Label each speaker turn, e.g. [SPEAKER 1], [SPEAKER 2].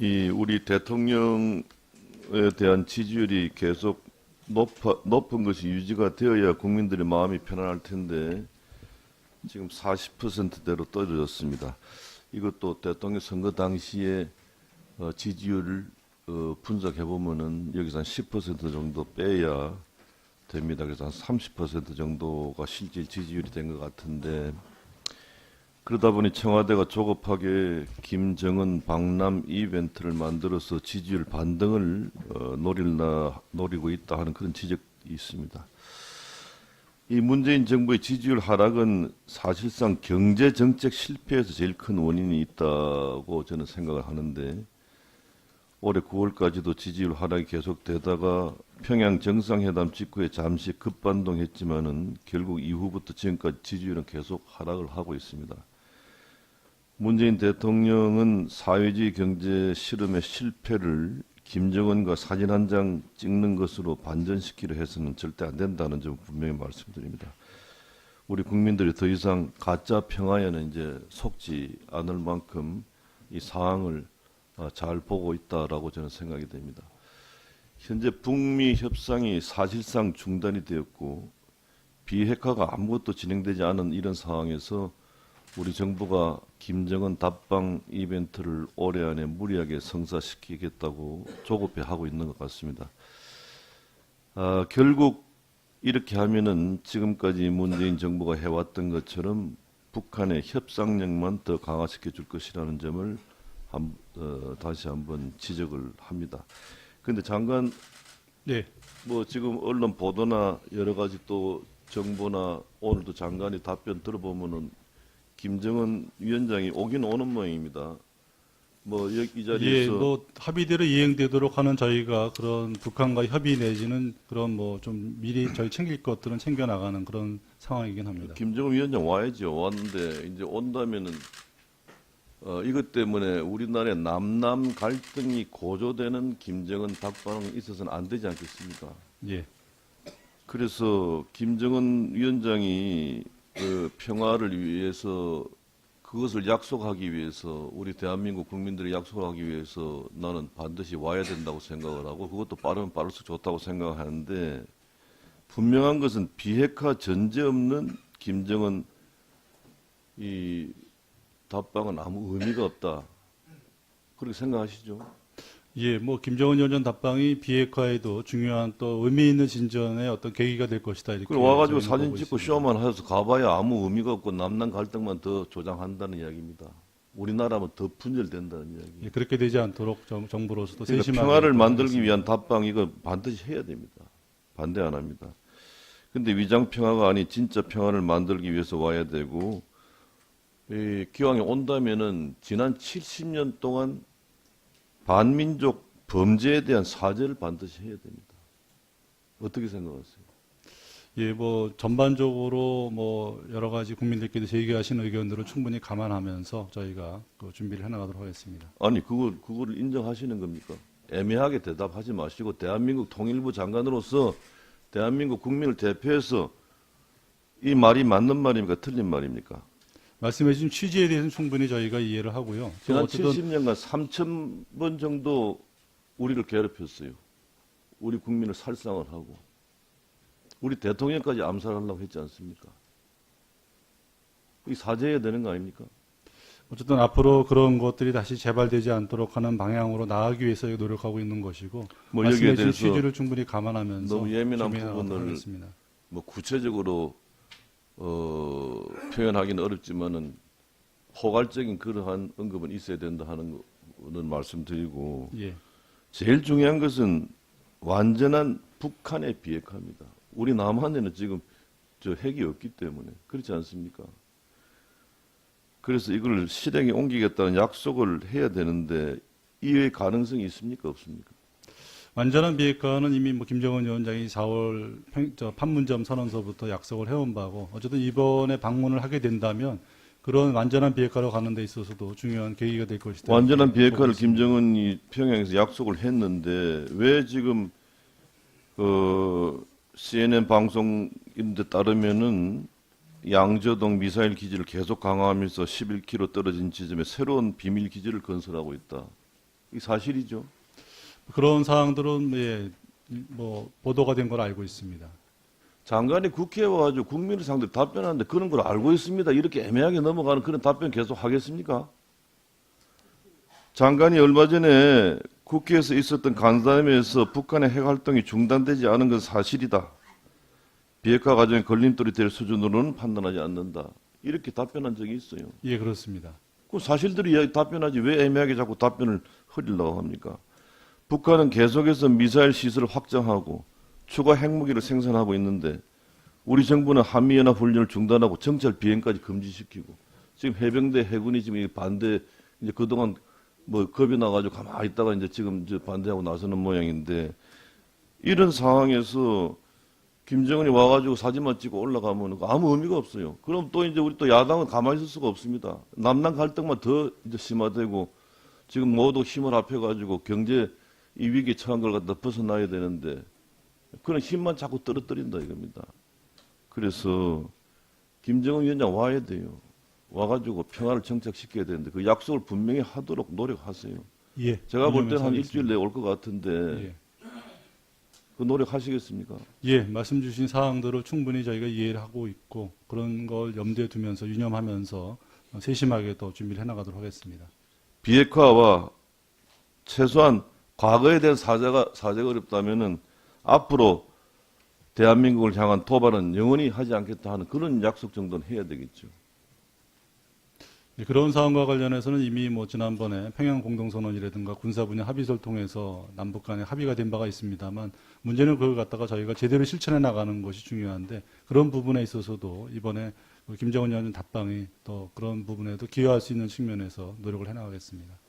[SPEAKER 1] 이 우리 대통령에 대한 지지율이 계속 높아, 높은 것이 유지가 되어야 국민들의 마음이 편안할 텐데 지금 40%대로 떨어졌습니다. 이것도 대통령 선거 당시에 어, 지지율을 어, 분석해 보면은 여기서 한 10% 정도 빼야 됩니다. 그래서 한 30% 정도가 실질 지지율이 된 것 같은데 그러다 보니 청와대가 조급하게 김정은 방남 이벤트를 만들어서 지지율 반등을 어, 노릴나 노리고 있다 하는 그런 지적이 있습니다. 이 문재인 정부의 지지율 하락은 사실상 경제 정책 실패에서 제일 큰 원인이 있다고 저는 생각을 하는데 올해 9월까지도 지지율 하락이 계속되다가 평양 정상회담 직후에 잠시 급반동했지만은 결국 이후부터 지금까지 지지율은 계속 하락을 하고 있습니다. 문재인 대통령은 사회주의 경제 실험의 실패를 김정은과 사진 한 장 찍는 것으로 반전시키려 해서는 절대 안 된다는 점 분명히 말씀드립니다. 우리 국민들이 더 이상 가짜 평화에는 이제 속지 않을 만큼 이 상황을 어, 잘 보고 있다라고 저는 생각이 됩니다. 현재 북미 협상이 사실상 중단이 되었고 비핵화가 아무것도 진행되지 않은 이런 상황에서 우리 정부가 김정은 답방 이벤트를 올해 안에 무리하게 성사시키겠다고 조급해 하고 있는 것 같습니다. 아, 결국 이렇게 하면은 지금까지 문재인 정부가 해왔던 것처럼 북한의 협상력만 더 강화시켜 줄 것이라는 점을 한, 어, 다시 한번 지적을 합니다. 그런데 장관
[SPEAKER 2] 네,
[SPEAKER 1] 뭐 지금 언론 보도나 여러 가지 또 정보나 오늘도 장관이 답변 들어보면은 김정은 위원장이 오긴 오는 모양입니다. 뭐이
[SPEAKER 2] 예,
[SPEAKER 1] 자리에서
[SPEAKER 2] 뭐 합의대로 이행되도록 하는 저희가 그런 북한과 협의 내지는 그런 뭐 좀 미리 저희 챙길 것들은 챙겨 나가는 그런 상황이긴 합니다.
[SPEAKER 1] 김정은 위원장 와야죠. 왔는데 이제 온다면은 어, 이것 때문에 우리나라의 남남 갈등이 고조되는 김정은 답방이 있어서는 안 되지 않겠습니까?
[SPEAKER 2] 예,
[SPEAKER 1] 그래서 김정은 위원장이 그 평화를 위해서 그것을 약속하기 위해서 우리 대한민국 국민들이 약속하기 위해서 나는 반드시 와야 된다고 생각을 하고 그것도 빠르면 빠를수록 좋다고 생각하는데 분명한 것은 비핵화 전제 없는 김정은 이 답방은 아무 의미가 없다. 그렇게 생각하시죠?
[SPEAKER 2] 예, 뭐 김정은 위원장 답방이 비핵화에도 중요한 또 의미 있는 진전의 어떤 계기가 될 것이다 이렇게.
[SPEAKER 1] 그리고 와가지고 사진 찍고
[SPEAKER 2] 있습니다.
[SPEAKER 1] 쇼만 해서 가봐야 아무 의미가 없고 남남 갈등만 더 조장한다는 이야기입니다. 우리나라면 더 분열된다는 이야기.
[SPEAKER 2] 예, 그렇게 되지 않도록 정, 정부로서도
[SPEAKER 1] 그러니까
[SPEAKER 2] 세심하게
[SPEAKER 1] 평화를 만들기
[SPEAKER 2] 하겠습니다.
[SPEAKER 1] 위한 답방 이거 반드시 해야 됩니다. 반대 안 합니다. 근데 위장 평화가 아니 진짜 평화를 만들기 위해서 와야 되고 이 기왕에 온다면은 지난 70년 동안 반민족 범죄에 대한 사죄를 반드시 해야 됩니다. 어떻게 생각하세요?
[SPEAKER 2] 예, 뭐 전반적으로 뭐 여러 가지 국민들께서 제기하신 의견들을 충분히 감안하면서 저희가 그 준비를 해나가도록 하겠습니다.
[SPEAKER 1] 아니 그걸 그거를 인정하시는 겁니까? 애매하게 대답하지 마시고 대한민국 통일부 장관으로서 대한민국 국민을 대표해서 이 말이 맞는 말입니까? 틀린 말입니까?
[SPEAKER 2] 말씀해 주신 취지에 대해서는 충분히 저희가 이해를 하고요. 또
[SPEAKER 1] 지난
[SPEAKER 2] 어쨌든
[SPEAKER 1] 70년간 3천 번 정도 우리를 괴롭혔어요. 우리 국민을 살상을 하고 우리 대통령까지 암살하려고 했지 않습니까? 이 사죄해야 되는 거 아닙니까?
[SPEAKER 2] 어쨌든 앞으로 그런 것들이 다시 재발되지 않도록 하는 방향으로 나아가기 위해서 노력하고 있는 것이고
[SPEAKER 1] 뭐
[SPEAKER 2] 말씀해 주신 취지를 충분히 감안하면서
[SPEAKER 1] 너무 예민한 부분을
[SPEAKER 2] 하겠습니다.
[SPEAKER 1] 뭐 구체적으로 어, 표현하기는 어렵지만은 포괄적인 그러한 언급은 있어야 된다 하는 거는 말씀드리고
[SPEAKER 2] 예,
[SPEAKER 1] 제일 중요한 것은 완전한 북한의 비핵화입니다. 우리 남한에는 지금 저 핵이 없기 때문에 그렇지 않습니까? 그래서 이걸 실행에 옮기겠다는 약속을 해야 되는데 이의 가능성이 있습니까 없습니까?
[SPEAKER 2] 완전한 비핵화는 이미 뭐 김정은 위원장이 4월 평, 저 판문점 선언서부터 약속을 해온 바고 어쨌든 이번에 방문을 하게 된다면 그런 완전한 비핵화로 가는 데 있어서도 중요한 계기가 될 것이다.
[SPEAKER 1] 완전한 비핵화를. 김정은이 평양에서 약속을 했는데 왜 지금 어, CNN 방송인데 따르면은 양저동 미사일 기지를 계속 강화하면서 11km 떨어진 지점에 새로운 비밀 기지를 건설하고 있다. 이 사실이죠.
[SPEAKER 2] 그런 사항들은 예, 뭐 보도가 된 걸 알고 있습니다.
[SPEAKER 1] 장관이 국회에 와가지고 국민을 상대로 답변하는데 그런 걸 알고 있습니다. 이렇게 애매하게 넘어가는 그런 답변 계속 하겠습니까? 장관이 얼마 전에 국회에서 있었던 간담회에서 북한의 핵 활동이 중단되지 않은 건 사실이다. 비핵화 과정에 걸림돌이 될 수준으로는 판단하지 않는다. 이렇게 답변한 적이 있어요.
[SPEAKER 2] 예, 그렇습니다.
[SPEAKER 1] 그 사실들이 이야기- 답변하지 왜 애매하게 자꾸 답변을 흐리려고 합니까? 북한은 계속해서 미사일 시설을 확장하고 추가 핵무기를 생산하고 있는데 우리 정부는 한미연합 훈련을 중단하고 정찰 비행까지 금지시키고 지금 해병대 해군이 지금 이 반대 이제 그동안 뭐 겁이 나가지고 가만히 있다가 이제 지금 이제 반대하고 나서는 모양인데 이런 상황에서 김정은이 와가지고 사진만 찍고 올라가면 아무 의미가 없어요. 그럼 또 이제 우리 또 야당은 가만히 있을 수가 없습니다. 남남 갈등만 더 이제 심화되고 지금 모두 힘을 합해가지고 경제 이 위기에 처한 걸 갖다 벗어나야 되는데 그런 힘만 자꾸 떨어뜨린다 이겁니다. 그래서 김정은 위원장 와야 돼요. 와가지고 평화를 정착시켜야 되는데 그 약속을 분명히 하도록 노력하세요.
[SPEAKER 2] 예.
[SPEAKER 1] 제가 볼 때는 한 일주일 내에 올 것 같은데.
[SPEAKER 2] 예.
[SPEAKER 1] 그 노력하시겠습니까?
[SPEAKER 2] 예, 말씀 주신 사항들을 충분히 저희가 이해를 하고 있고 그런 걸 염두에 두면서 유념하면서 세심하게 더 준비를 해나가도록 하겠습니다.
[SPEAKER 1] 비핵화와 최소한 과거에 대한 사죄가 사죄가 어렵다면은 앞으로 대한민국을 향한 도발은 영원히 하지 않겠다 하는 그런 약속 정도는 해야 되겠죠.
[SPEAKER 2] 예, 그런 사항과 관련해서는 이미 뭐 지난번에 평양 공동선언이라든가 군사 분야 합의서를 통해서 남북 간에 합의가 된 바가 있습니다만 문제는 그걸 갖다가 저희가 제대로 실천해 나가는 것이 중요한데 그런 부분에 있어서도 이번에 김정은 위원장 답방이 또 그런 부분에도 기여할 수 있는 측면에서 노력을 해 나가겠습니다.